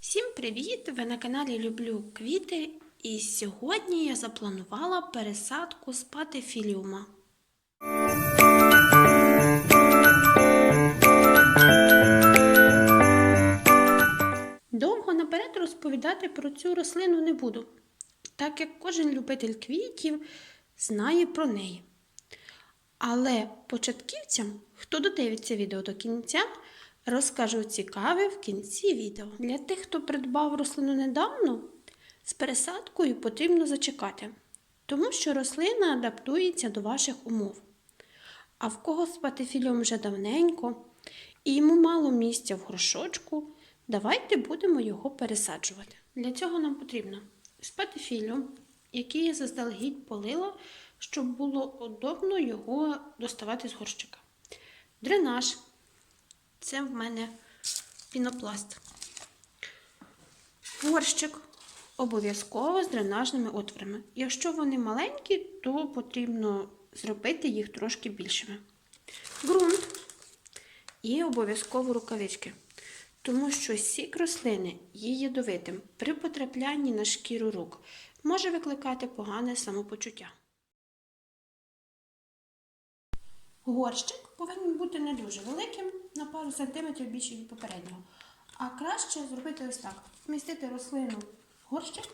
Всім привіт! Ви на каналі Люблю квіти. І сьогодні я запланувала пересадку спатифіліума. Довго наперед розповідати про цю рослину не буду, так як кожен любитель квітів знає про неї. Але початківцям, хто додивиться відео до кінця, розкажу цікаве в кінці відео. Для тих, хто придбав рослину недавно, з пересадкою потрібно зачекати, тому що рослина адаптується до ваших умов. А в кого з патефіліум вже давненько і йому мало місця в горшочку, давайте будемо його пересаджувати. Для цього нам потрібно спатифіліум, який я заздалегідь полила, щоб було удобно його доставати з горщика. Дренаж це в мене пінопласт. Горщик обов'язково з дренажними отворами. Якщо вони маленькі, то потрібно зробити їх трошки більшими. Ґрунт і обов'язково рукавички. Тому що сік рослини є ядовитим при потраплянні на шкіру рук може викликати погане самопочуття. Горщик повинен бути не дуже великим, на пару сантиметрів більше від попереднього. А краще зробити ось так: вмістити рослину в горщик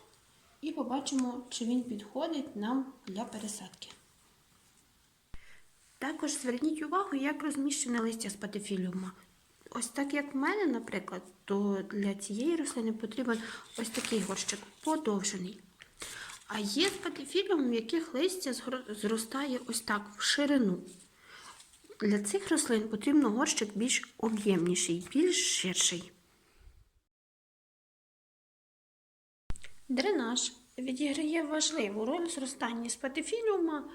і побачимо, чи він підходить нам для пересадки. Також зверніть увагу, як розміщене листя з патефіліума. Ось так, як в мене, наприклад, то для цієї рослини потрібен ось такий горщик подовжений. А є з патефіліумом, в яких листя зростає ось так в ширину. Для цих рослин потрібно горщик більш об'ємніший, більш ширший. Дренаж відіграє важливу роль в зростанні спатифіліума.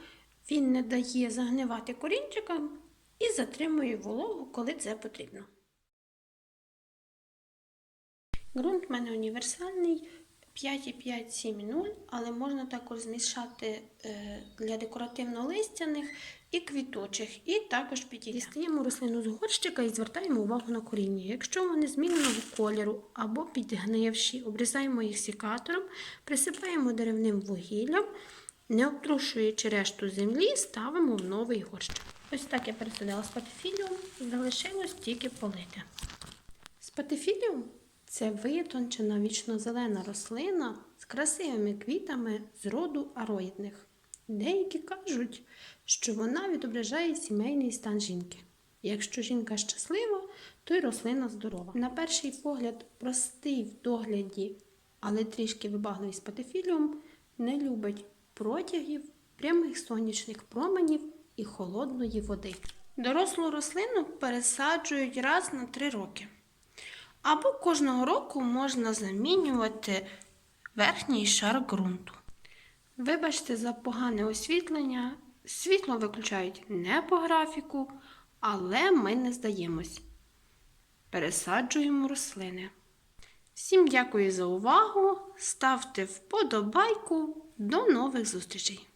Він не дає загнивати корінчикам і затримує вологу, коли це потрібно. Ґрунт в мене універсальний 5,5-7,0, але можна також змішати е, для декоративно-листяних і квіточих, і також підійде. Дістаємо рослину з горщика і звертаємо увагу на коріння. Якщо вони зміненого кольору або підгнивші, обрізаємо їх секатором, присипаємо деревним вугіллям, не обтрушуючи решту землі, ставимо в новий горщик. Ось так я пересадила спатифіліум, залишилось тільки полити. Спатифіліум це витончена вічно-зелена рослина з красивими квітами з роду ароїдних. Деякі кажуть, що вона відображає сімейний стан жінки. Якщо жінка щаслива, то й рослина здорова. На перший погляд, простий в догляді, але трішки вибагливий спатифіліум не любить протягів, прямих сонячних променів і холодної води. Дорослу рослину пересаджують раз на три роки. Або кожного року можна замінювати верхній шар ґрунту. Вибачте за погане освітлення, світло виключають не по графіку, але ми не здаємось. Пересаджуємо рослини. Всім дякую за увагу. Ставте вподобайку. До нових зустрічей!